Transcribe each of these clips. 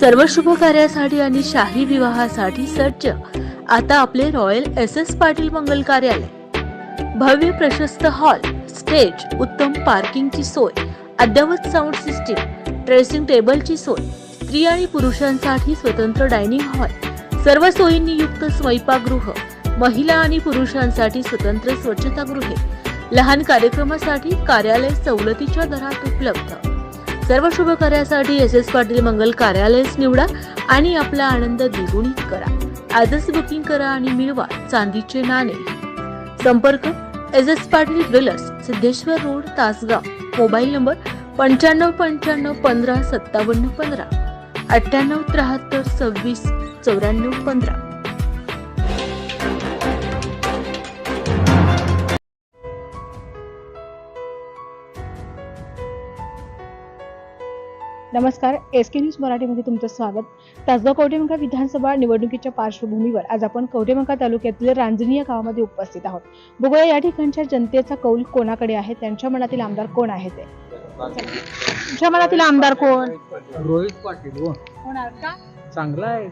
सर्व शुभ कार्यासाठी आणि शाही विवाहासाठी सज्ज. आता आपले रॉयल एस एस पाटील मंगल कार्यालय. भव्य प्रशस्त हॉल स्टेज उत्तम पार्किंगची सोय अद्यावत साऊंड सिस्टीम ड्रेसिंग टेबलची सोय स्त्री आणि पुरुषांसाठी स्वतंत्र डायनिंग हॉल सर्व सोयींनी युक्त स्वयंपाकगृह महिला आणि पुरुषांसाठी स्वतंत्र स्वच्छतागृहे. लहान कार्यक्रमासाठी कार्यालय सवलतीच्या दरात उपलब्ध. सर्व शुभ कार्यासाठी एस एस पाटील मंगल कार्यालयच निवडा आणि आपला आनंद द्विगुणित करा. आजच बुकिंग करा आणि मिळवा चांदीचे नाणे. संपर्क S S Patil jewellers Siddheshwar road Tasgaon. Mobile number पंच्याण्णव पंच्याण्णव पंधरा सत्तावन्न पंधरा. अठ्ठ्याण्णव त्र्याहत्तर सव्वीस चौऱ्याण्णव पंधरा. नमस्कार एस के न्यूज मराठीमध्ये तुमचं स्वागत. तासगाव कवटेमंका विधानसभा निवडणुकीच्या पार्श्वभूमीवर आज आपण कवटेमंका तालुक्यातील रांजणी या गावामध्ये उपस्थित आहोत. बघूया या ठिकाणच्या जनतेचा कौल कोणाकडे आहे त्यांच्या मनातील आमदार कोण आहे ते? तुमच्या मनातील आमदार कोण? रोहित पाटील हो. होणार का? चांगला आहे.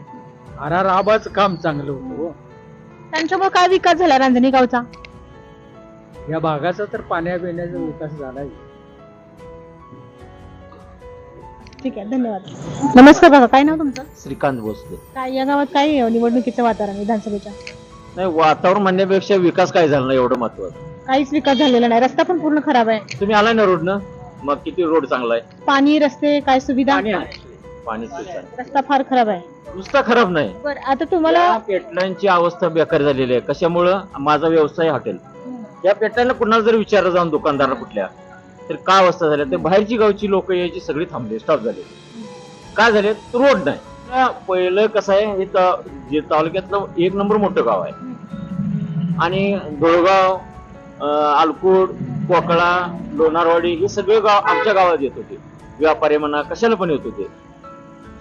आर आर आबाचं काम चांगलं होतं हो. त्यांच्यामुळे काय विकास झाला रांजणी गावचा? या भागाचा तर पाण्या पिण्याचा विकास झालाय. ठीक आहे धन्यवाद. नमस्कार काका काय नाव तुमचं? श्रीकांत भोसले. काय या गावात काय आहे निवडणुकीचं वातावरण विधानसभेच्या? नाही वातावरण म्हणण्यापेक्षा विकास काय झाला नाही एवढं महत्वाचं. काहीच विकास झालेला नाही रस्ता पण पूर्ण खराब आहे. तुम्ही आलाय ना रोडनं मग किती रोड चांगला आहे पाणी रस्ते काय सुविधा? पाणी आहे. पाणी सुद्धा आहे. रस्ता फार खराब आहे. नुसता खराब नाही. बर आता तुम्हाला या पेटलांची अवस्था बेकार झालेली आहे. कशामुळं? माझा व्यवसाय हॉटेल. या पेटलांना कुणाला जर विचारलं जाऊन दुकानदाराला कुठल्या? तर का अवस्था झाल्या तर बाहेरची गावची लोक यायची सगळी थांबले स्टॉप झाले. काय झाले? रोड नाही. पहिलं कसं आहे हे ता- जे तालुक्यातलं एक नंबर मोठं गाव आहे. आणि धुळगाव आलकूड कोकळा लोणारवाडी हे सगळे गाव आमच्या गावात येत होते. व्यापारी म्हणा कशाला पण येत होते.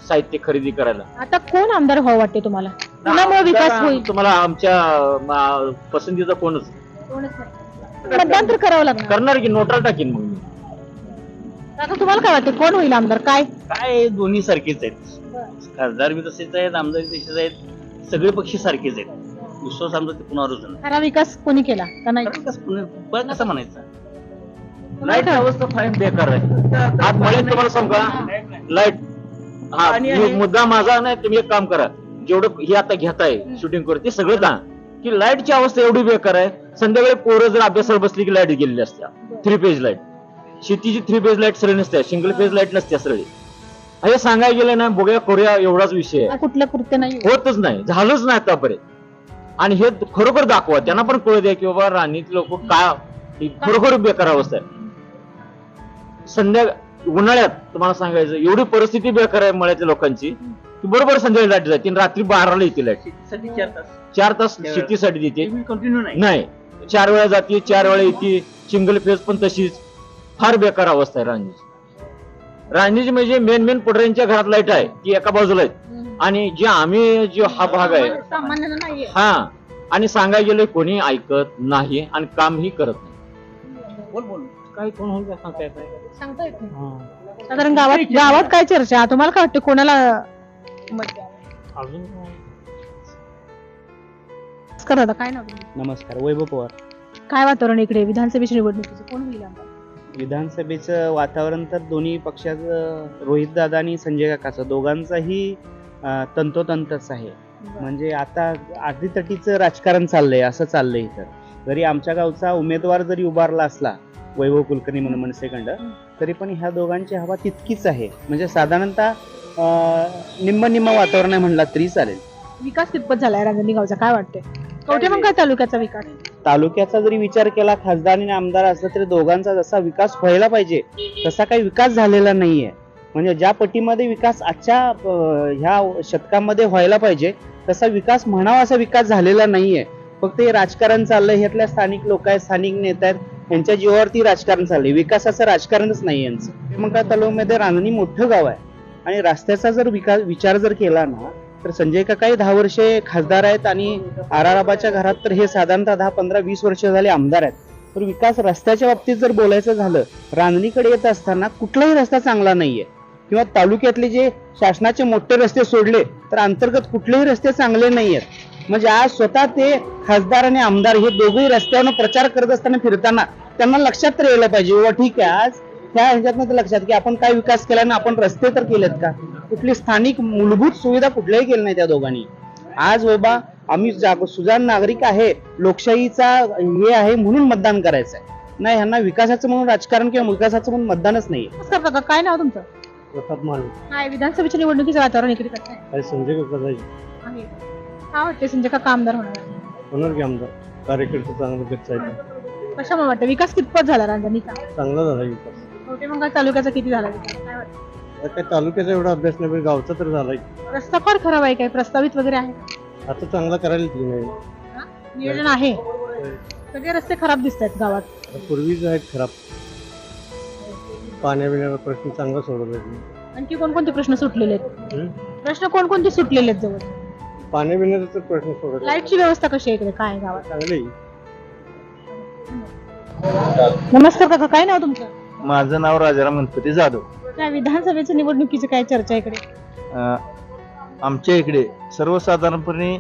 साहित्य खरेदी करायला. आता कोण आमदार व्हावं वाटते तुम्हाला? कुणामुळे विकास होईल? तुम्हाला आमच्या पसंतीचा कोणच. मतदान तर करावं लागणार. करणार की नोटाला टाकीन मग? आता तुम्हाला काय वाटते कोण होईल आमदार? काय? काय दोन्ही सारखेच आहेत. खासदार बी तसेच आहेत आमदार बी तसेच आहेत. सगळे पक्ष सारखेच आहेत. विश्वास आमचा ते नाही. खरा विकास कोणी केला? का नाही? कारण कसं पुणे- पण कसं म्हणायचं? लाइट अवस्था फाईन बेकार आहे. आज मला तुम्हाला सांगू का? लाइट हा मी- मुद्दा माझा नाही तुम्ही एक काम करा. जेवढं हे आता घेताय शूटिंग करू ते सगळं दा की लाईटची अवस्था एवढी बेकार आहे. संध्याकाळी पोरं जर अभ्यासाला बसली की लाइट गेलेली असत्या. थ्री पेज लाइट शेतीची थ्री पेज लाइट सरळ नसते सिंगल पेज लाइट नसते सरळ. हे सांगायला गेलं ना बघूया करूया एवढाच विषय आहे. हा कुठलं कृत्य नाही. होतच नाही झालंच नाही आतापर्यंत. आणि हे खरोखर दाखवा त्यांना पण कळू द्या की बाबा राणीत लोक काय ही खरोखर बेकार अवस्था आहे. संध्या उन्हाळ्यात तुम्हाला सांगायचं एवढी परिस्थिती बेकार आहे मळ्यातल्या लोकांची की बरोबर संध्याकाळी लाइट जाते आणि रात्री बाराला येते लाइट. चार तास. शेतीसाठी देते. कंटिन्यू नाही. नाही. चार वेळा जाते चार वेळा येते सिंगल फेज पण तशीच. फार बेकार अवस्था आहे रांजीची रांजीची म्हणजे मेन मेन पुढऱ्यांच्या घरात लाइट आहे ती एका बाजूला आहे आणि जे आम्ही जो हा भाग आहे हा आणि सांगायला गेलं कोणी ऐकत नाही आणि कामही करत नाही. बोल बोल. काय कोण होईल का सांगता येत नाही. सांगता येत नाही. साधारण गावात गावात काय चर्चा? तुम्हाला काय वाटतं कोणाला? अजून? नमस्कार दादा काय नाव तुमचं? नमस्कार वैभव पवार. काय वातावरण इकडे? विधानसभेच्या निवडणुकीचं कोण होईल आमदार? विधानसभेचं वातावरण तर दोन्ही पक्षाचं रोहितदादा आणि संजय काकाचं दोघांचाही तंतोतंतच आहे. म्हणजे आता आधी तटीचं राजकारण चाललंय असं चाललंय इथं. जरी आमच्या गावचा उमेदवार जरी उभारला असला वैभव कुलकर्णी म्हणून मनसेखंड तरी पण ह्या दोघांची हवा तितकीच आहे. म्हणजे साधारणतः निम्म निम्म वातावरण आहे म्हणला तरी चालेल. विकास कितपत झालाय रांजणी गावचा काय वाटतंय? कवठे मग काय तालुक्याचा विकास? तालुक्याचा जरी विचार केला खासदार आणि आमदार असला तरी दोघांचा जसा विकास व्हायला पाहिजे तसा काही विकास झालेला नाहीये. म्हणजे ज्या पटीमध्ये विकास आजच्या ह्या शतकामध्ये व्हायला पाहिजे तसा विकास म्हणावा असा विकास झालेला नाहीये. फक्त हे राजकारण चाललंय ह्यातल्या स्थानिक लोक आहेत स्थानिक नेते आहेत यांच्या जीवावरती राजकारण चाललंय. विकासाचं राजकारणच नाही यांचं. मग तालुक्यामध्ये रांजणी मोठं गाव आहे. आणि रस्त्याचा जर विकास विचार जर केला ना तर संजय काकाही दहा वर्षे खासदार आहेत आणि आराराबाच्या घरात तर हे साधारणतः दहा पंधरा वीस वर्ष झाले आमदार आहेत. तर विकास रस्त्याच्या बाबतीत जर बोलायचं झालं रांजणीकडे येत असताना कुठलाही रस्ता चांगला नाहीये. किंवा तालुक्यातले जे शासनाचे मोठे रस्ते सोडले तर अंतर्गत कुठलेही रस्ते चांगले नाही आहेत म्हणजे आज स्वतः ते खासदार आणि आमदार हे दोघेही रस्त्यावर प्रचार करत असताना फिरताना त्यांना लक्षात तर यायला पाहिजे ठीक आहे आज त्या ह्याच्यातनं तर लक्षात की आपण काय विकास केला ना आपण रस्ते तर केलेत का? कुठली स्थानिक मूलभूत सुविधा कुठल्याही केल्या नाही त्या दोघांनी. आज बाबा आम्ही जाग- सुजाण नागरिक आहे लोकशाहीचा हे आहे म्हणून मतदान करायचं आहे नाही ह्यांना विकासाचं म्हणून राजकारण किंवा विकासाचं म्हणून मतदानच नाही नमस्कार काका काय नाव तुमचं? प्रताप माने. काय विधानसभेच्या निवडणुकीचं वातावरण इकडे कसं आहे? काय संजय काका आहे काय वाटते संजय काका आमदार होणार? होणार की आमदार? कार्यकर्ते चांगलं कशामुळे वाटतं विकास कितपत झाला रांजणीचा चांगला झाला विकास. तालुक्याचा किती झाला? विकास काय वाटतं आता काय तालुक्याचा एवढा अभ्यास नाही पण गावचा तर झालाय. रस्ता फार खराब आहे काय? प्रस्तावित वगैरे आहे? आता चांगला करायला ती नाही. नियोजन आहे? सगळे रस्ते खराब दिसत आहेत गावात. आता पूर्वीच आहेत खराब. पाण्या बिण्याचा प्रश्न चांगला सोडवला आहे. आणखी कोणकोणते प्रश्न सुटलेले आहेत? प्रश्न कोणकोणते सुटलेले आहेत जवळ? पाण्या बिण्याचा तर प्रश्न सोडवला लाईटची व्यवस्था कशी आहे इकडे? काय आहे गावात? चांगली नमस्कार काका काय नाव तुमचं? माझं नाव राजाराम गणपती जाधव. काय विधानसभेच्या निवडणुकीची काय चर्चा इकडे? अं, आमच्या इकडे सर्वसाधारणपणे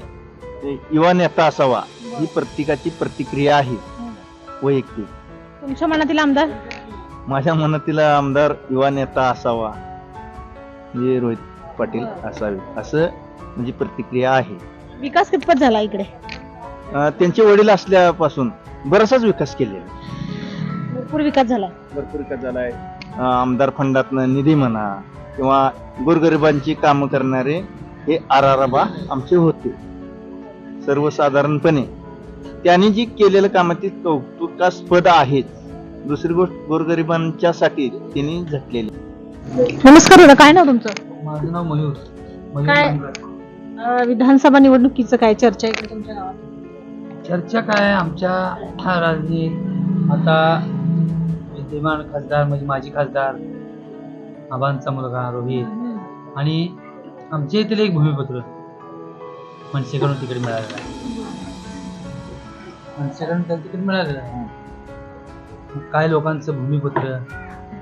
युवा नेता असावा ही प्रत्येकाची प्रतिक्रिया आहे वैयक्तिक. तुमच्या मनातील आमदार? माझ्या मनातील आमदार युवा नेता असावा म्हणजे रोहित पाटील असावे असं म्हणजे प्रतिक्रिया आहे. विकास कितपत झाला इकडे? अं, त्यांचे वडील असल्यापासून बराचसाच विकास केलेला आहे. भरपूर विकास झाला. भरपूर विकास झालाय. आमदार फंडातनं निधी म्हणा किंवा गोरगरिबांची कामं करणारे हे आराराबा आमचे होते. सर्वसाधारणपणे त्यांनी जी केलेलं कामं ती कौतुकास्पद आहेत दुसरी गोष्ट गोरगरिबांच्यासाठी त्यांनी झटलेली. नमस्कार दादा काय नाव तुमचं? माझं नाव मयूर. मयूर काय? अं, विधानसभा निवडणुकीचं काय चर्चा इकडे तुमच्या गावात? चर्चा काय आमच्या हा राजनीत आता विद्यमान खासदार म्हणजे माजी खासदार आबांचा मुलगा रोहित. आणि आमच्या येथील एक भूमिपत्र मनसेकडून तिकीट मिळालेलं आहे. मनसेकडून त्याला तिकीट मिळालेलं आहे. काय लोकांचं भूमिपत्र?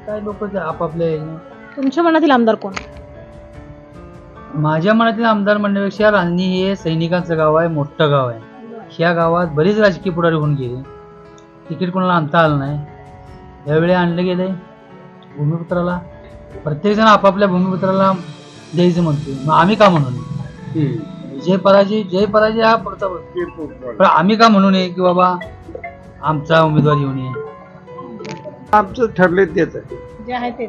काय लोक आपापल्या ह्याने- तुमच्या मनातील आमदार कोण? माझ्या मनातील आमदार म्हणण्यापेक्षा रांजणी हे सैनिकांचं गाव आहे मोठं गाव आहे. ह्या गावात बरेच राजकीय पुढारी होऊन गेले. तिकीट कोणाला आणता आलं नाही. यावेळी आणलं गेलंय भूमिपुत्राला. प्रत्येकजण आपापल्या भूमिपुत्राला द्यायचं म्हणतो मग आम्ही का म्हणून जय पराजय जय पराजय हा पुढचा गोष्ट. पण आम्ही का म्हणू नये की बाबा आमचा उमेदवार येऊ नये? आमचं ठरले तेच आहे. जे आहे ते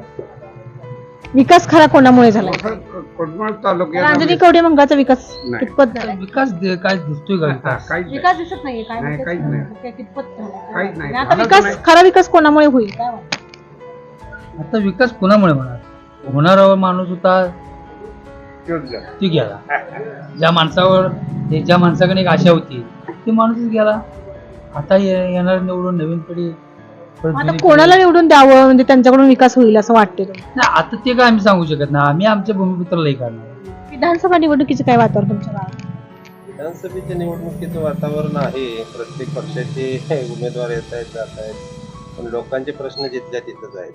विकास खरा कोणामुळे कोटमाळ तालुक्यात रांजणी कवडे मंगाचा विकास नाही. कितपत विकास दे- काय दिसतोय का विकास काहीच नाही. विकास दिसत नाहीये काय नाही, विकास काहीच नाही. काय कितपत झालाय? काहीच नाही. आणि आता झालंच विकास नाही. खरा विकास कोणामुळे होईल काय वाटतं? आता विकास कुणामुळे होणार होणारा माणूस होता तेच झालं. ती गेला ज्या माणसावर ज्या माणसाकडे एक आशा होती ती माणूसच गेला आता ये- येणार निवडून नवीन पिढी आता कोणाला निवडून द्यावं? म्हणजे त्यांच्याकडून विकास होईल असं वाटते. नाही आता ते काय आम्ही सांगू शकत नाही. आम्ही आमच्या भूमिपुत्रालाही करणार विधानसभा निवडणुकीचं काय वातावरण तुमच्या गावात? विधानसभेच्या निवडणुकीचं वातावरण आहे. प्रत्येक पक्षाचे उमेदवार येत आहेत जात आहेत. पण लोकांचे प्रश्न जिथल्या तिथंच आहेत.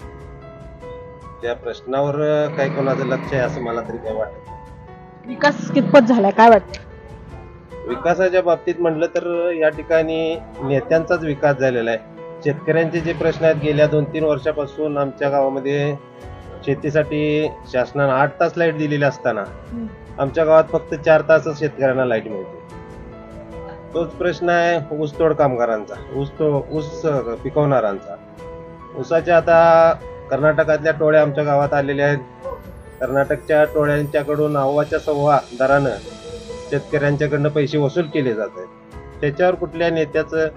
त्या प्रश्नावर काही कोणाचं लक्ष आहे असं मला तरी काय वाटत नाही. विकास कितपत झालाय? काय वाटतं विकासाच्या बाबतीत म्हटलं तर या ठिकाणी नेत्यांचाच विकास झालेला आहे. शेतकऱ्यांचे जे प्रश्न आहेत गेल्या दोन तीन वर्षापासून आमच्या गावामध्ये शेतीसाठी शासनानं आठ तास लाइट दिलेली असताना आमच्या गावात फक्त चार तासच शेतकऱ्यांना लाइट मिळते. तोच प्रश्न आहे ऊसतोड कामगारांचा ऊस तो ऊस पिकवणाऱ्यांचा. ऊसाच्या आता कर्नाटकातल्या टोळ्या आमच्या गावात आलेल्या आहेत. कर्नाटकच्या टोळ्यांच्याकडून अव्वाच्या सव्वा दरानं शेतकऱ्यांच्याकडनं पैसे वसूल केले जात आहेत. त्याच्यावर कुठल्या नेत्याचं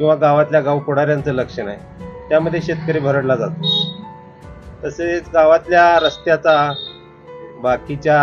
किंवा गावातल्या गाव पुढाऱ्यांचं लक्ष नाही. त्यामध्ये शेतकरी भरडला जातो. तसेच गावातल्या रस्त्याचा बाकीच्या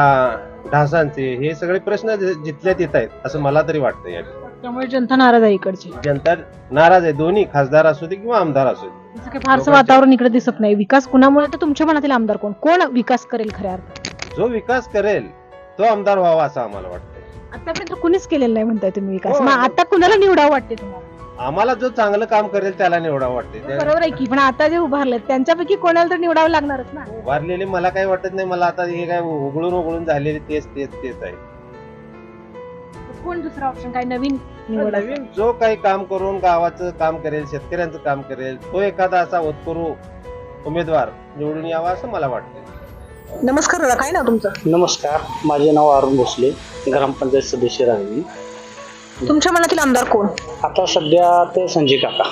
ढासांचे हे सगळे प्रश्न जि- जिथल्या तिथं आहेत असं मला तरी वाटतं या. त्यामुळे जनता नाराज आहे इकडची. जनता नाराज आहे. दोन्ही खासदार असू दे किंवा आमदार असू दे. काही फारसं वातावरण इकडे दिसत नाही. विकास कुणामुळे? तर तुमच्या मनातील आमदार कोण? कोण विकास करेल खऱ्या अर्थात जो विकास करेल तो आमदार व्हावा असं आम्हाला वाटतं. आतापर्यंत कुणीच केलेलं नाही म्हणताय तुम्ही विकास. हो. मग आता कुणाला निवडावं वाटते तुम्हाला? आम्हाला जो चांगलं काम करेल त्याला निवडा वाटते बरोबर आहे की पण आता जे उभारलेत त्यांच्यापैकी कोणाला तर निवडावं लागणारच ना? उभारलेले मला काही वाटत नाही. मला आता हे काय उघडून उघडून झालेले तेच तेच तेच आहे. कोण दुसरा ऑप्शन काय नवीन निवड नवीन जो काही काम करून गावाचं काम करेल शेतकऱ्यांचं काम करेल तो एखादा असा होतकरू उमेदवार निवडून यावा असं मला वाटतं नमस्कार दादा काय नाव तुमचं? नमस्कार माझे नाव अरुण भोसले ग्रामपंचायत सदस्य राहिली तुमच्या मनातील आमदार कोण? आता सध्या ते संजय काका.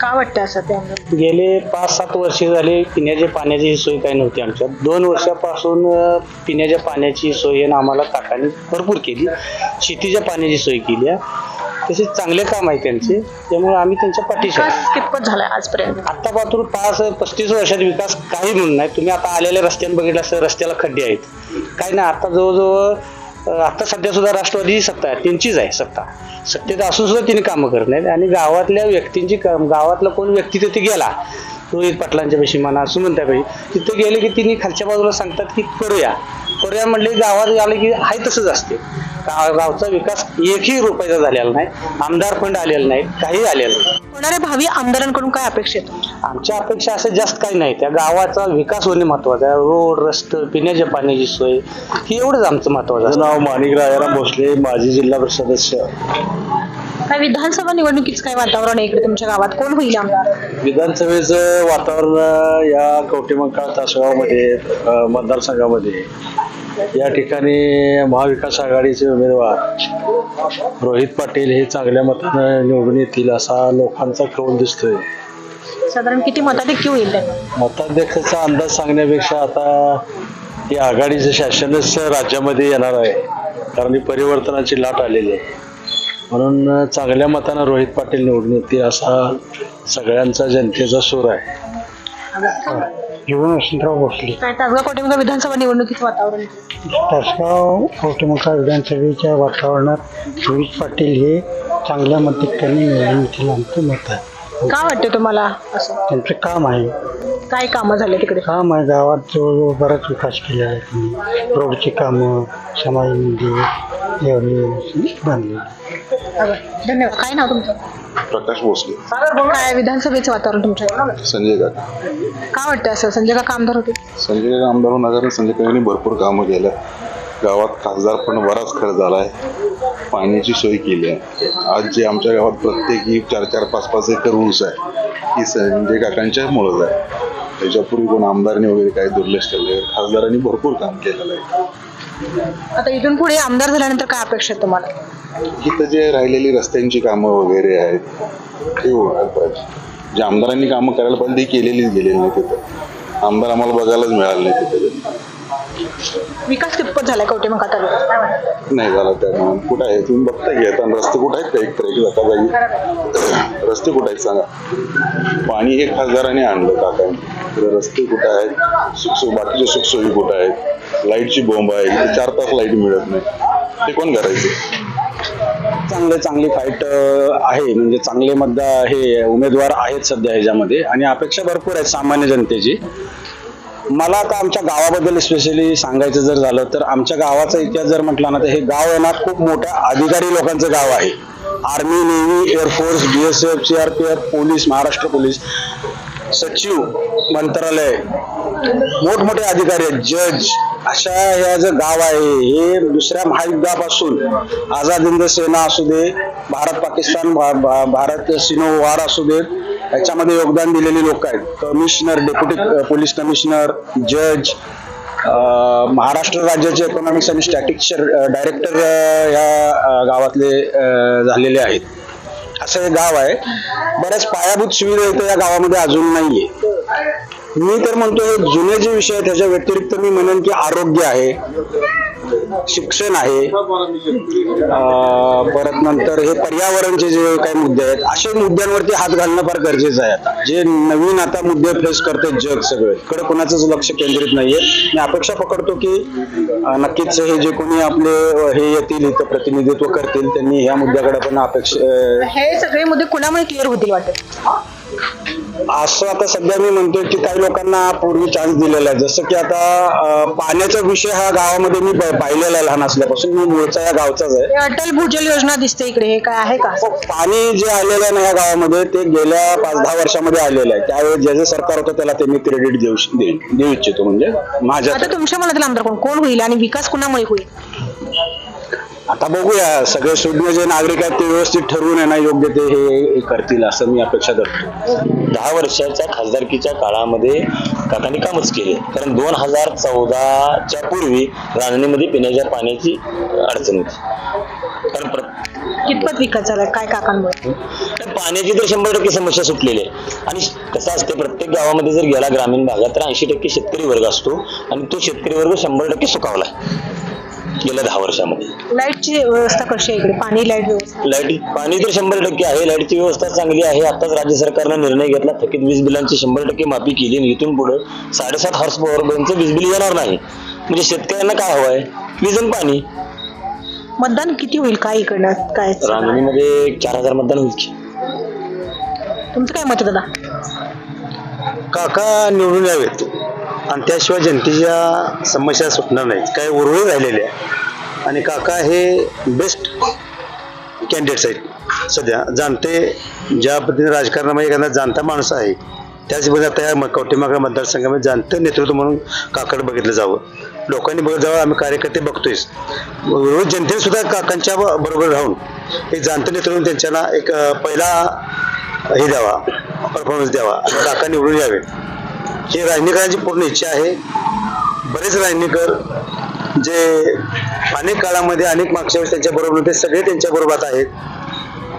का वाटतं असं ते आमदार? गेले पाच सात वर्षे झाले पिण्याच्या पाण्याची सोय काही नव्हती आमच्यात. दोन वर्षापासून अं, पिण्याच्या पाण्याची सोय ना आम्हाला काकाने भरपूर केली. शेतीच्या पाण्याची सोय केली आहे. तसे चांगले काम आहे त्यांचे. त्यामुळे आम्ही त्यांच्या पाठीशी. विकास कितपत झालाय आजपर्यंत? आतापासून पाच पस्तीस वर्षात विकास काही म्हणून नाही. तुम्ही आता आलेल्या रस्त्यानं बघितलं असं रस्त्याला खड्डे आहेत. काही नाही आता जवळजवळ आता सध्या सुद्धा राष्ट्रवादी सत्ता आहे त्यांचीच आहे सत्ता. सत्तेत असून सुद्धा तिने कामं करत नाहीत. आणि गावातल्या व्यक्तींची काम गावातला कोण व्यक्ती तिथे गेला रोहित पाटलांच्या पेशी म्हणा सुमंतापेशी तिथे गेले की तिने खालच्या बाजूला सांगतात की करूया. करूया म्हणले गावात आले की आहे तसंच असते. गावचा विकास एकही रुपयाचा झालेला नाही आमदार फंड आलेला नाही काही आलेलं नाही. होणाऱ्या भावी आमदारांकडून काय अपेक्षित आमच्या अपेक्षा असं जास्त काही नाही. त्या गावाचा विकास होणे महत्वाचं आहे. रोड रस्ते पिण्याच्या पाण्याची सोय ही एवढंच आमचं महत्वाचं माझं आहे नाव माणिक राजाराम भोसले माजी जिल्हा परिषद सदस्य. काय विधानसभा निवडणुकीचं काय वातावरण आहे इकडे तुमच्या गावात? कोण होईल आमदार? विधानसभेचं वातावरण या कवटेमंकाळ तासगावमध्ये मतदारसंघामध्ये या ठिकाणी महाविकास आघाडीचे उमेदवार रोहित पाटील हे चांगल्या मतानं निवडून येतील असा लोकांचा कौल दिसतोय. साधारण किती मताधिक्य होईल मताध्यक्षाचा अंदाज सांगण्यापेक्षा आता ही आघाडीचं शासनच राज्यामध्ये येणार आहे. कारण ही परिवर्तनाची लाट आलेली आहे. म्हणून चांगल्या मतानं रोहित पाटील निवडून येतील असा सगळ्यांचा जनतेचा सूर आहे. जीवन वसंतराव भोसले. काय तासगाव कोटेमगाव विधानसभा निवडणुकीचं वातावरण? तासगाव कौटुंबिका विधानसभेच्या वातावरणात रोहित पाटील हे चांगल्या मतिकांनी निवडून येतील आमचं मत आहे. का वाटतं तुम्हाला? असं. त्यांचं काम आहे. काय कामं झाले तिकडे? काम आहे गावात जवळजवळ बराच विकास केला आहे त्यांनी. रोडची कामं समाज मंदिर एवढे बांधले. धन्यवाद. काय नाव तुमचं? प्रकाश भोसले. काय विधानसभेचं वातावरण तुमच्या संजय काका. का वाटतं असं? संजय का आमदार होते. संजय काका आमदार होणार संजय काकांनी भरपूर कामं केलं. गावात खासदार पण बराच खर्च झाला आहे पाण्याची सोय केली आहे. आज जे आमच्या गावात प्रत्येकी चार चार पाच पाच एकर ऊस आहे. ही संजय काकांच्या मुळंच आहे. त्याच्यापूर्वी कोण आमदारांनी वगैरे काही दुर्लक्ष केलं खासदारांनी भरपूर काम केलेलं आहे. आता इथून पुढे आमदार झाल्यानंतर काय अपेक्षा आहे तुम्हाला? इथं जे राहिलेली रस्त्यांची कामं वगैरे आहेत ते होणार पाहिजे. जे आमदारांनी कामं करायला पाहिजे ती केलेलीच गेलेली नाही तिथं. आमदार आम्हाला बघायलाच मिळालं नाही तिथं. विकास कितपत झालाय कवटे मग तालुक्यात नाही झाला त्या कुठं आहे? तुम्ही बघता की आता रस्ते कुठं आहेत? का एक तर एक जाता जागी. रस्ते कुठं आहेत सांगा. पाणी हे खासदाराने आणलं काकांनी तर रस्ते कुठं आहेत? सुखसोयी बाकीच्या सुखसोयी कुठं आहेत? लाईटची बोंब आहे. इथे चार तास लाइट मिळत नाही. ते कोण करायचे? चांगले चांगली फाईट आहे. म्हणजे चांगले मतदार हे उमेदवार आहेत सध्या ह्याच्यामध्ये. आणि अपेक्षा भरपूर आहेत सामान्य जनतेची. मला आता आमच्या गावाबद्दल स्पेशली सांगायचं जर झालं तर आमच्या गावाचा इतिहास जर म्हटला ना तर हे गाव आहे ना खूप मोठ्या अधिकारी लोकांचं गाव आहे. Army navy air force BSF CRPF police Maharashtra police. सचिव मंत्रालय. मोठमोठे अधिकारी आहेत. जज अशा ह्या जे गाव आहे हे दुसऱ्या महायुद्धापासून आझाद हिंद सेना असू दे भारत पाकिस्तान भा- भा- भारत सिनो वार असू दे याच्यामध्ये योगदान दिलेली लोक आहेत. कमिशनर डेप्युटी पोलीस कमिशनर जज महाराष्ट्र राज्याचे इकॉनॉमिक्स आणि स्टॅटिक्स डायरेक्टर या गावातले झालेले आहेत. असं हे गाव आहे. बऱ्याच पायाभूत सुविधा इथे या गावामध्ये अजून नाहीये. मी तर म्हणतो हे जुने जे विषय आहेत त्याच्या व्यतिरिक्त मी म्हणेन की आरोग्य आहे शिक्षण आहे परत नंतर हे पर्यावरणचे जे काही मुद्दे आहेत अशा मुद्द्यांवरती हात घालणं फार गरजेचं आहे आता. जे नवीन आता मुद्दे फेस करते जग सगळे इकडे कोणाचंच लक्ष केंद्रित नाहीये. मी अपेक्षा पकडतो की नक्कीच हे जे कोणी आपले हे येतील इथं प्रतिनिधित्व करतील त्यांनी ह्या मुद्द्याकडे पण अपेक्षा हे सगळे मुद्दे कुणामुळे क्लिअर होतील वाटत? असं आता सध्या मी म्हणतोय की काही लोकांना पूर्वी चान्स दिलेला आहे. जसं की आता पाण्याचा विषय हा गावामध्ये मी पाहिलेला आहे लहान असल्यापासून. मी मूळचा या गावचाच आहे. अटल भूजल योजना दिसते इकडे. हे काय आहे का? हो, पाणी जे आलेलं आहे ना या गावामध्ये ते गेल्या पाच दहा वर्षामध्ये आलेलं आहे. त्यावेळेस जे जे सरकार होतं त्याला ते मी क्रेडिट देऊ देऊ देऊ इच्छितो. म्हणजे माझ्या आता तुमच्या मनातील आमदार कोण? कोण होईल आणि विकास कुणामुळे होईल? आता बघूया. सगळे सुज्ञ जे नागरिक आहेत ते व्यवस्थित ठरवून आहे ना योग्य ते हे करतील असं मी अपेक्षा करतो दहा वर्षाच्या खासदारकीच्या काळामध्ये काकांनी कामच केले. कारण दोन हजार चौदाच्या पूर्वी रांजणीमध्ये पिण्याच्या पाण्याची अडचण होती. कारण कितपत विकास झाला? काय काकांमुळे? तर पाण्याची तर शंभर टक्के समस्या सुटलेली आहे. आणि कसं असते प्रत्येक गावामध्ये जर गेला ग्रामीण भागात तर ऐंशी टक्के शेतकरी वर्ग असतो. आणि तो शेतकरी वर्ग शंभर टक्के सुकावला गेल्या दहा वर्षामध्ये. लाईटची व्यवस्था कशी आहे इकडे? पाणी लाइट व्यवस्था? लाइट पाणी तर शंभर टक्के आहे. लाईटची व्यवस्था चांगली आहे. आताच राज्य सरकारनं निर्णय घेतला. थकीत वीज बिलांची शंभर टक्के माफी केली आणि इथून पुढे साडेसात हॉर्स पॉवर पर्यंत वीज बिल येणार नाही. म्हणजे शेतकऱ्यांना काय हवं आहे? वीज आणि पाणी. मतदान किती होईल? काय इकडनं? काय? रांजणीमध्ये चार हजार मतदान होईल. की तुमचं काय मत आहे दादा? काका निवडून यावेत. आणि त्याशिवाय जनतेच्या समस्या सुटणार नाहीत. काही उरळी राहिलेल्या आहे आणि काका हे बेस्ट कॅन्डिडेट्स आहेत. सध्या जाणते ज्या पद्धतीने राजकारणामध्ये एखादा जाणता माणूस आहे त्याचबरोबर आता या म- मतदारसंघामध्ये जाणतं नेतृत्व म्हणून काकाकडे बघितलं जावं. लोकांनी बघत जावं आम्ही कार्यकर्ते बघतोयच. रोज जनतेने सुद्धा काकांच्या ब- बरोबर राहून एक जाणतं नेतृत्व त्यांच्याला एक पहिला हे द्यावा परफॉर्मन्स द्यावा आणि काका निवडून यावे. ही राजनीकरांची पूर्ण इच्छा आहे बरेच राजनीकर जे अनेक काळामध्ये अनेक मागच्या वेळेस त्यांच्याबरोबर होते सगळे त्यांच्याबरोबर आहेत.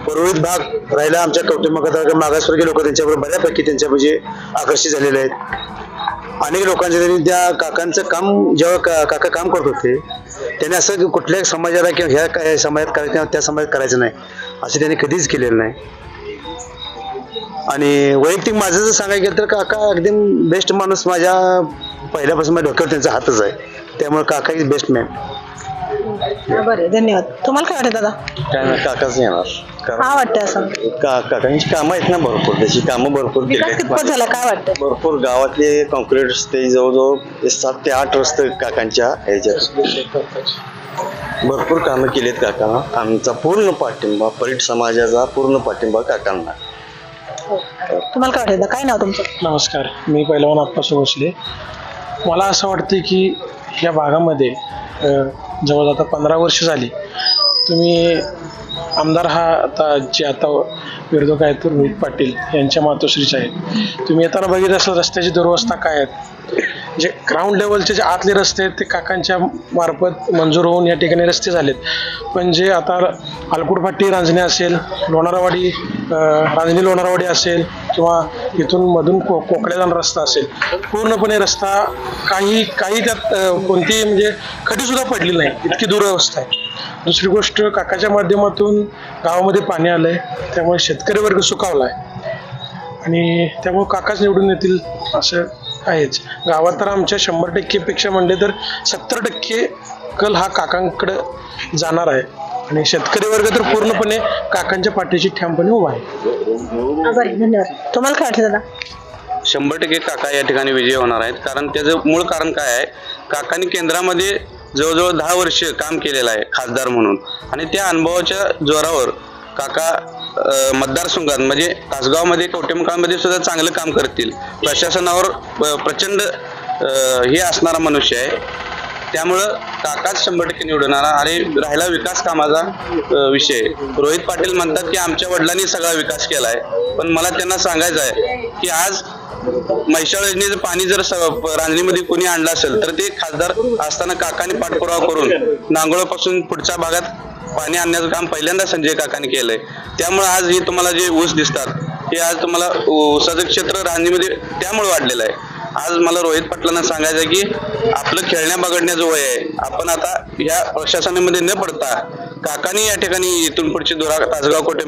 उर्वरित भाग राहिला आमच्या कौटुंबिक मागासवर्गीय लोक त्यांच्याबरोबर बऱ्यापैकी त्यांच्या म्हणजे आकर्षित झालेले आहेत. अनेक लोकांच्या त्यांनी त्या काकांचं काम जेव्हा का- काका काम करत होते त्यांनी असं कुठल्याही समाजाला किंवा ह्या समाजात करायचं किंवा त्या समाजात करायचं नाही. असं त्यांनी कधीच केलेलं नाही. आणि वैयक्तिक माझं जर सांगायला गेलं तर काका अगदी बेस्ट माणूस माझ्या पहिल्यापासून माझ्या डोक्यावर त्यांचा हातच आहे. त्यामुळे काका इज बेस्ट मॅन बरे धन्यवाद. तुम्हाला काय वाटतं दादा? काय काकाच येणार. कारण काय वाटतं असं. का काकांची कामं आहेत ना भरपूर त्याची कामं भरपूर विकास केली झाला काय वाटतं? भरपूर गावातले कॉन्क्रीट रस्ते जवळजवळ सात ते आठ रस्ते काकांच्या ह्याच्यात. भरपूर कामं केलीत काकांना. आमचा पूर्ण पाठिंबा परीट समाजाचा पूर्ण पाठिंबा काकांना. हो. तुम्हाला काय वाटतं? काय नाव तुमचं? नमस्कार. मी पहिलवान आप्पासू भोसले. मला असं वाटतं की या भागामध्ये जवळजवळ जवळ आता पंधरा वर्ष झाली. तुम्ही आमदार हा आता जे आता विरोधक आहेत रोहित पाटील यांच्या मातोश्रीचे आहेत. तुम्ही येताना बघित असाल रस्त्याची दुरवस्था काय आहेत? जे ग्राउंड लेवलचे जे आतले रस्ते आहेत ते काकांच्या मार्फत मंजूर होऊन या ठिकाणी रस्ते झालेत. पण जे आता अलकुटफाटी रांजणे असेल लोणारवाडी रांजणी लोणारवाडी असेल किंवा इथून मधून को कोकड्या जाणारा रस्ता असेल पूर्णपणे रस्ता काही काही त्यात कोणतीही म्हणजे खडीसुद्धा पडली नाही. इतकी दुरवस्था आहे. दुसरी गोष्ट काकाच्या माध्यमातून गावामध्ये पाणी आलं आहे त्यामुळे शेतकरी वर्ग सुकावला आहे. आणि त्यामुळे काकाच निवडून येतील असं आहेच. गावात तर आमच्या शंभर टक्केपेक्षा म्हणले तर सत्तर टक्के कल हा काकांकडे जाणार आहे. आणि शेतकरी वर्ग तर पूर्णपणे काकांच्या पाठीशी ठामपणे उभा आहे. बरे धन्यवाद. तुम्हाला काय वाटतं दादा? शंभर टक्के काका या ठिकाणी विजय होणार आहेत. कारण त्याचं मूळ कारण काय आहे? काकांनी केंद्रामध्ये जवळजवळ दहा वर्ष काम केलेलं आहे खासदार म्हणून. आणि त्या अनुभवाच्या जोरावर काका मतदारसंघात म्हणजे तासगावमध्ये कवटेमकाळमध्ये सुद्धा चांगलं काम करतील. प्रशासनावर प्रचंड हे असणारा मनुष्य आहे. त्यामुळं काकाच शंभर टक्के निवडणार. आणि राहिला विकास कामाचा विषय. रोहित पाटील म्हणतात की आमच्या वडिलांनी सगळा विकास केला आहे पण मला त्यांना सांगायचं आहे की आज म्हैसाळ योजनेचं पाणी जर रांजणीमध्ये कोणी आणलं असेल तर ते खासदार असताना काकाने पाठपुरावा करून नांगोळापासून पुढच्या भागात पाणी आणण्याचं काम पहिल्यांदा संजय काकाने केलंय. त्यामुळे आज हे तुम्हाला जे ऊस दिसतात हे आज तुम्हाला ऊसाचं क्षेत्र रांजीमध्ये त्यामुळे वाढलेलं आहे. आज मला रोहित पाटलांना सांगायचं आहे की आपलं खेळण्या बघडण्याचं वय आहे. आपण आता या प्रशासनामध्ये न पडता काकानी या ठिकाणी इथून पुढची दुरा तासगाव कोटे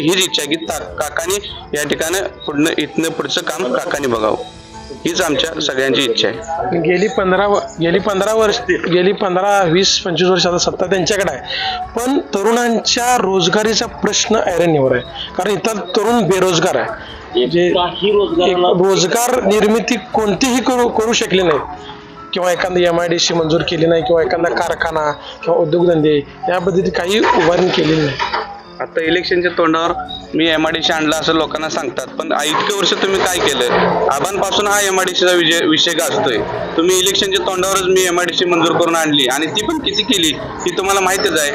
हीच इच्छा आहे की काकानी या ठिकाणी पुढनं इथनं पुढचं काम काकानी बघावं. हीच आमच्या सगळ्यांची इच्छा आहे. गेली पंधरा गेली पंधरा वर्ष गेली पंधरा वीस पंचवीस वर्ष आता सत्ता त्यांच्याकडे आहे. पण तरुणांच्या रोजगारीचा प्रश्न ऐरणीवर आहे. कारण इथं तरुण बेरोजगार आहे. जे एक रोजगार निर्मिती कोणतीही करू करू शकले नाहीत किंवा एखादी एम आय डी सी मंजूर केली नाही किंवा एखादा कारखाना किंवा उद्योगधंदे याबद्दल काही उभारणी केलेली नाही. आता इलेक्शनच्या तोंडावर मी एम आय डी सी आणला असं लोकांना सांगतात. पण इतके वर्ष तुम्ही काय केलं? आबांपासून हा एम आय डी सीचा विजय विषय गाजतोय. तुम्ही इलेक्शनच्या तोंडावरच मी एम आय डी सी मंजूर करून आणली. आणि ती पण किती केली ती तुम्हाला माहितीच आहे.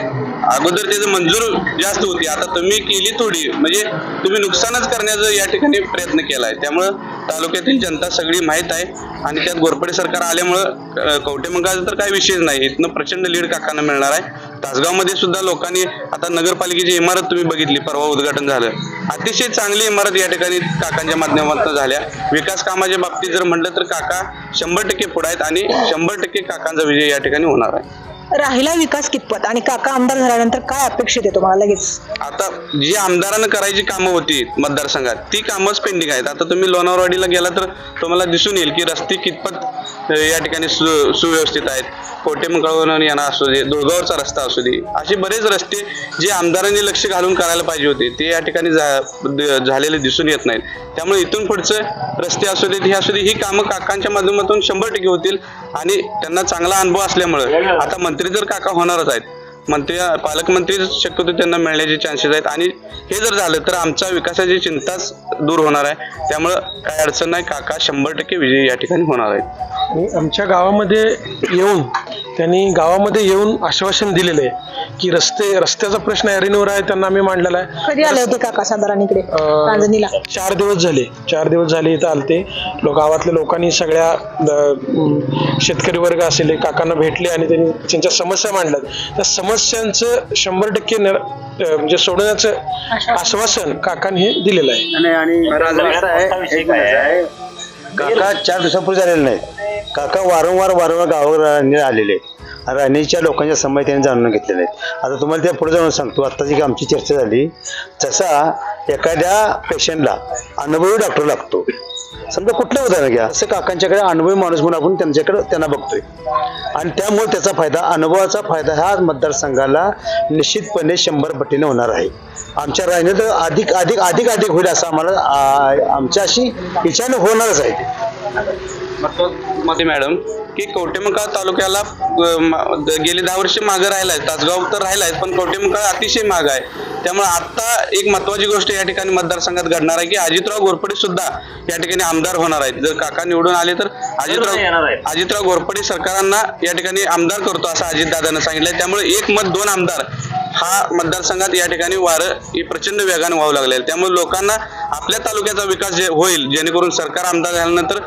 अगोदर त्याचं मंजूर जास्त होती. आता तुम्ही केली थोडी. म्हणजे तुम्ही नुकसानच करण्याचा या ठिकाणी प्रयत्न केला आहे त्यामुळं तालुक्यातील जनता सगळी माहीत आहे. आणि त्यात गोरपडे सरकार आल्यामुळं कवटेमंगाचा तर काही विषयच नाही. इथनं प्रचंड लीड काकांना मिळणार आहे. तासगावमध्ये सुद्धा लोकांनी आता नगरपालिकेची इमारत तुम्ही बघितली परवा उद्घाटन झालं. अतिशय चांगली इमारत या ठिकाणी काकांच्या माध्यमातून झाल्या. विकास कामाच्या बाबतीत जर म्हटलं तर काका शंभर टक्के पुढे आहेत आणि शंभर टक्के काकांचा विजय या ठिकाणी होणार आहे. राहिला विकास कितपत? आणि काका आमदार झाल्यानंतर काय अपेक्षित आहे तुम्हाला लगेच? आता जी आमदारानं करायची कामं होती मतदारसंघात ती कामंच पेंडिंग आहेत. आता तुम्ही लोणारवाडीला गेला तर तुम्हाला दिसून येईल की रस्ते कितपत या ठिकाणी सु सुव्यवस्थित आहेत. कोटेमंगळवरून येणार असू दे दुर्गावरचा रस्ता असू दे. असे बरेच रस्ते जे आमदारांनी लक्ष घालून करायला पाहिजे होते ते या ठिकाणी झा- झालेले दिसून येत नाहीत. त्यामुळे इथून पुढचं रस्ते असू देत हे असू दे ही कामं काकांच्या माध्यमातून शंभर टक्के होतील आणि त्यांना चांगला अनुभव असल्यामुळं. आता मंत्री तर काका होणारच आहेत मंत्री पालकमंत्री शक्यतो त्यांना मिळण्याचे चान्सेस आहेत. आणि हे जर झालं तर आमच्या विकासाची चिंताच दूर होणार आहे. त्यामुळं काय अडचण नाही. काका शंभर टक्के विजयी या ठिकाणी होणार आहेत. आमच्या गावामध्ये येऊन त्यांनी गावामध्ये येऊन आश्वासन दिलेलं आहे की रस्ते रस्त्याचा प्रश्न ऐरणीवर आहे त्यांना आम्ही मांडलेला आहे. कधी आले होते काका साधारण इकडे? अं, रांजणीला चार दिवस झाले. चार दिवस झाले इथं आलते. लोक गावातल्या लोकांनी सगळ्या द- शेतकरी वर्ग असेल काकांना भेटले आणि त्यांनी त्यांच्या समस्या मांडल्यात. त्या समस्यांचं शंभर टक्के निर- अं, म्हणजे सोडवण्याचं आश्वासन. काकांनी हे दिलेलं आहे. काका चार दिवसापूर्वी झालेले नाहीत. काका वारंवार वारंवार गावावर राहणे आलेले आहेत. राणीच्या लोकांच्या समस्या त्यांनी जाणून घेतलेल्या आहेत. आता तुम्हाला त्या पुढे जाऊन सांगतो. आता जी आमची चर्चा झाली तसा एखाद्या पेशंटला अनुभवी डॉक्टर लागतो. समजा कुठलं उदाहरण घ्या. असं काकांच्याकडे अनुभवी माणूस म्हणून आपण त्यांच्याकडे त्यांना बघतोय. आणि त्यामुळे त्याचा फायदा अनुभवाचा फायदा हा मतदारसंघाला निश्चितपणे शंभर पटीने होणार आहे. आमच्या राजनीत अधिक अधिक अधिक अधिक होईल असं आम्हाला आमच्याशी आमच्या अशी इच्छाने होणारच आहे. ते. मध्ये मॅडम की कवटेमंकाळ तालुक्याला गेली दहा वर्ष मागं राहिलाय तासगाव तर राहिलाय पण कवटेमंकाळ अतिशय माग आहे त्यामुळे आता एक महत्वाची गोष्ट या ठिकाणी मतदारसंघात घडणार आहे की अजितराव घोरपडे सुद्धा या ठिकाणी आमदार होणार आहेत जर काका निवडून आले तर अजितराव अजितराव घोरपडे सरकारांना या ठिकाणी आमदार करतो असं अजितदादांना सांगितलंय त्यामुळे एक मत दोन आमदार हा मतदारसंघात या ठिकाणी वारं ही प्रचंड वेगाने व्हावं लागले आहे. त्यामुळे लोकांना आपल्या तालुक्याचा विकास जे होईल जेणेकरून सरकार आमदार झाल्यानंतर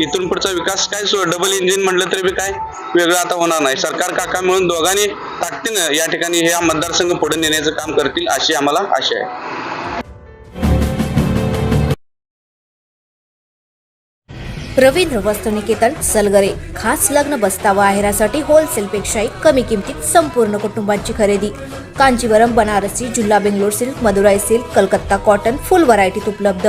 इथून पुढचा विकास काय? डबल इंजिन म्हटलं तरी बी काय? वेगळं आता होणार नाही. सरकार काका मिळून दोघांनी ताकदीनं या ठिकाणी हे मतदारसंघ पुढे नेण्याचं काम करतील अशी आम्हाला आशा आहे. रवींद्र वस्तुनिकेतन सलगरे. खास लग्न बस्तावा आहेरासाठी होलसेलपेक्षाही कमी किमतीत संपूर्ण कुटुंबांची खरेदी. Kanjivaram Banarasi जुल्ला Bangalore silk Madurai silk Calcutta cotton full व्हरायटीत उपलब्ध.